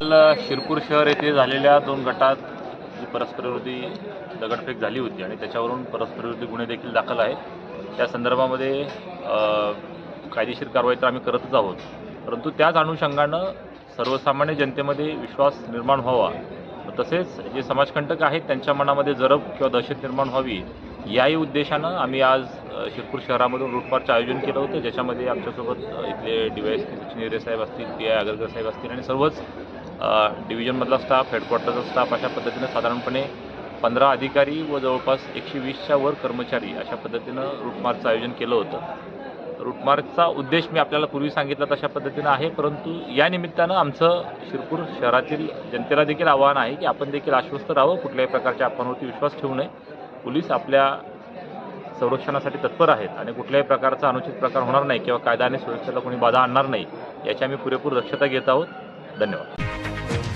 काल शिरपूर शहर येथे झालेल्या दोन गटात जी परस्परविरोधी दगडफेक झाली होती आणि त्याच्यावरून परस्परविरोधी गुन्हे देखील दाखल आहेत. त्या संदर्भामध्ये कायदेशीर कारवाई तर आम्ही करतच आहोत. परंतु त्याच अनुषंगानं सर्वसामान्य जनतेमध्ये विश्वास निर्माण व्हावा. तसेच जे समाजकंटक आहेत त्यांच्या मनामध्ये जरब किंवा दहशत निर्माण व्हावी याही उद्देशानं आम्ही आज शिरपूर शहरामधून लूटमारचं आयोजन केलं होतं. ज्याच्यामध्ये आमच्यासोबत इथले D Y S P Sachin साहेब असतील पी आय आगरकर साहेब असतील आणि सर्वच डिव्हिजनमधला स्टाफ हेडक्वार्टरचा स्टाफ अशा पद्धतीनं साधारणपणे पंधरा अधिकारी व जवळपास एकशे वीसच्या वर कर्मचारी अशा पद्धतीनं रूटमार्चचं आयोजन केलं होतं. रूटमार्चचा उद्देश मी आपल्याला पूर्वी सांगितला तशा पद्धतीनं आहे परंतु या निमित्तानं आमचं शिरपूर शहरातील जनतेला देखील आव्हान आहे की आपण देखील आश्वस्त राहावं कुठल्याही प्रकारच्या अफवांवरती विश्वास ठेवू नये. पोलीस आपल्या संरक्षणासाठी तत्पर आहेत आणि कुठल्याही प्रकारचा अनुचित प्रकार होणार नाही किंवा कायदा आणि सुरक्षेला कोणी बाधा आणणार नाही याची आम्ही पुरेपूर दक्षता घेत आहोत. धन्यवाद. Bye.